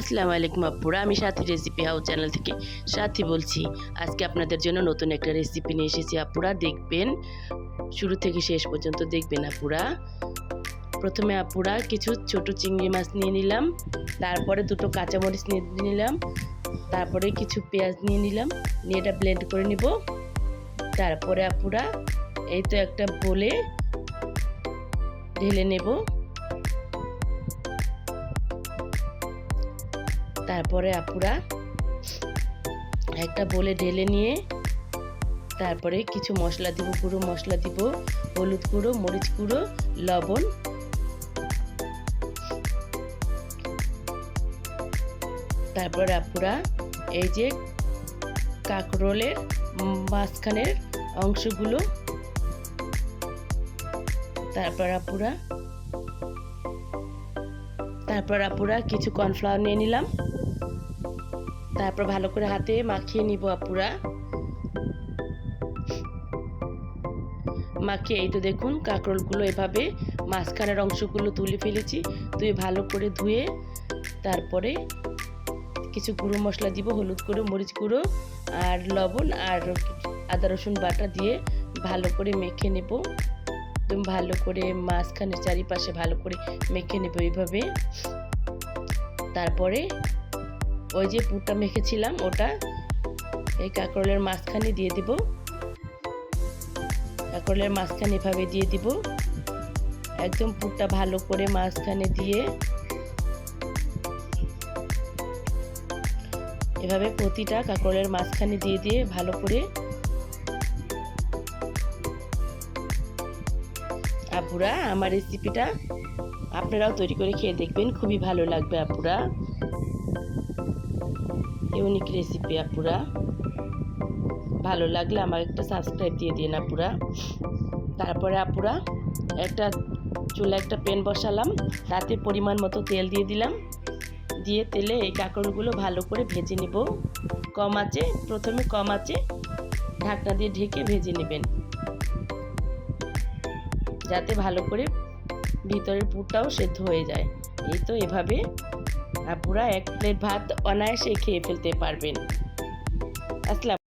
আসসালামু আলাইকুম আপুরা আমি সাথী রেসিপি হাউস চ্যানেল থেকে সাথী বলছি। আজকে আপনাদের জন্য নতুন একটা রেসিপি নিয়ে এসেছি আপুরা। দেখবেন, শুরু থেকে শেষ পর্যন্ত দেখবেন আপুরা। প্রথমে আপুরা কিছু ছোট চিংড়ি মাছ নিয়ে নিলাম। তারপরে দুটো কাঁচামরিচ নিয়ে নিলাম। তারপরে কিছু পেঁয়াজ নিয়ে নিলাম। নিয়ে এটা ব্লেন্ড করে নিব। তারপরে আপুরা, এই তো একটা বলে ঢেলে নেব। তারপরে আপুরা একটা বলে ঢেলে নিয়ে তারপরে কিছু মশলা দিব, গুঁড়ো মশলা দিব, হলুদ গুঁড়ো, মরিচ গুঁড়ো, লবণ। তারপরে আপুরা এই যে কাঁকরোলের মাঝখানের অংশগুলো, তারপর আপুরা তারপর আপুরা কিছু কর্নফ্লাওয়ার নিয়ে নিলাম। তারপর ভালো করে হাতে মাখিয়ে নিব আপুরা। মাখিয়ে এই তো দেখুন কাঁকরোলগুলো এভাবে মাঝখানের অংশগুলো তুলে ফেলেছি। তুই ভালো করে ধুয়ে তারপরে কিছু গুঁড়ো মশলা দিব, হলুদ গুঁড়ো, মরিচ গুঁড়ো আর লবণ আর আদা রসুন বাটা দিয়ে ভালো করে মেখে নেব। একদম ভালো করে মাঝখানে চারিপাশে ভালো করে মেখে নেব এইভাবে তারপরে ওই যে পুরটা মেখেছিলাম, ওটা এই কাঁকরোলের মাঝখানে দিয়ে দিব। কাঁকরোলের মাঝখানে এভাবে দিয়ে দিব। একদম পুরটা ভালো করে মাঝখানে দিয়ে এভাবে প্রতিটা কাঁকরোলের মাঝখানে দিয়ে দিয়ে ভালো করে আপুরা, আমার রেসিপিটা আপনারাও তৈরি করে খেয়ে দেখবেন। খুবই ভালো লাগবে আপুরা। ইউনিক রেসিপি আপুরা। ভালো লাগলে আমার একটা সাবস্ক্রাইব দিয়ে দিন আপুরা। তারপরে আপুরা, একটা চুলা একটা প্যান বসালাম। তাতে পরিমাণ মতো তেল দিয়ে দিলাম। দিয়ে তেলে এই কাঁকড়গুলো ভালো করে ভেজে নেব। কম আছে প্রথমে কম আছে ঢাকনা দিয়ে ঢেকে ভেজে নেবেন। যাতে ভালো করে ভিতরের পুরটাও সেদ্ধ হয়ে যায়। এই তো এভাবে আপুরা এক প্লেট ভাত অনায়াসে খেয়ে ফেলতে পারবেন। আসসালাম